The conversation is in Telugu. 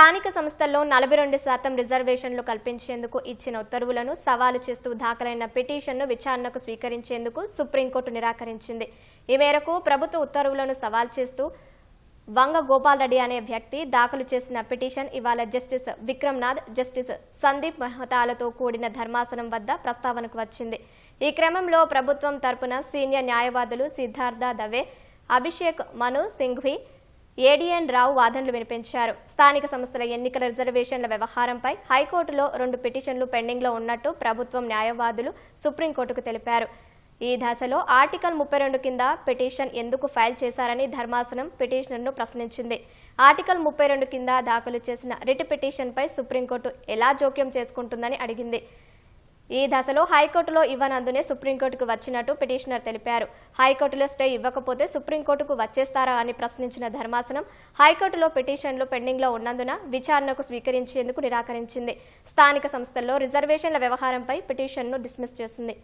స్థానిక సంస్థల్లో నలభై రెండు శాతం రిజర్వేషన్లు కల్పించేందుకు ఇచ్చిన ఉత్తర్వులను సవాలు చేస్తూ దాఖలైన పిటిషన్ను విచారణకు స్వీకరించేందుకు సుప్రీంకోర్టు నిరాకరించింది. ఈ మేరకు ప్రభుత్వ ఉత్తర్వులను సవాల్ చేస్తూ వంగ గోపాల్ రెడ్డి అనే వ్యక్తి దాఖలు చేసిన పిటిషన్ ఇవాళ జస్టిస్ విక్రమ్నాథ్ జస్టిస్ సందీప్ మెహతాలతో కూడిన ధర్మాసనం వద్ద ప్రస్తావనకు వచ్చింది. ఈ క్రమంలో ప్రభుత్వం తరపున సీనియర్ న్యాయవాదులు Siddhartha Dave Abhishek Manu Singhvi A D N Rao వాదనలు వినిపించారు. స్థానిక సంస్థల ఎన్నికల రిజర్వేషన్ల వ్యవహారంపై హైకోర్టులో రెండు పిటిషన్లు పెండింగ్లో ఉన్నట్టు ప్రభుత్వం న్యాయవాదులు సుప్రీంకోర్టుకు తెలిపారు. ఈ దశలో ఆర్టికల్ ముప్పై రెండు కింద పిటిషన్ ఎందుకు ఫైల్ చేశారని ధర్మాసనం పిటిషనర్ను ప్రశ్నించింది. ఆర్టికల్ ముప్పై రెండు కింద దాఖలు చేసిన రిట్ పిటిషన్పై సుప్రీంకోర్టు ఎలా జోక్యం చేసుకుంటుందని అడిగింది. ఈ దశలో హైకోర్టులో ఇవ్వనందునే సుప్రీంకోర్టుకు వచ్చినట్టు పిటిషనర్ తెలిపారు. హైకోర్టులో స్టే ఇవ్వకపోతే సుప్రీంకోర్టుకు వచ్చేస్తారా అని ప్రశ్నించిన ధర్మాసనం హైకోర్టులో పిటిషన్లు పెండింగ్లో ఉన్నందున విచారణకు స్వీకరించేందుకు నిరాకరించింది. స్థానిక సంస్థల్లో రిజర్వేషన్ల వ్యవహారంపై పిటిషన్ను డిస్మిస్ చేసింది.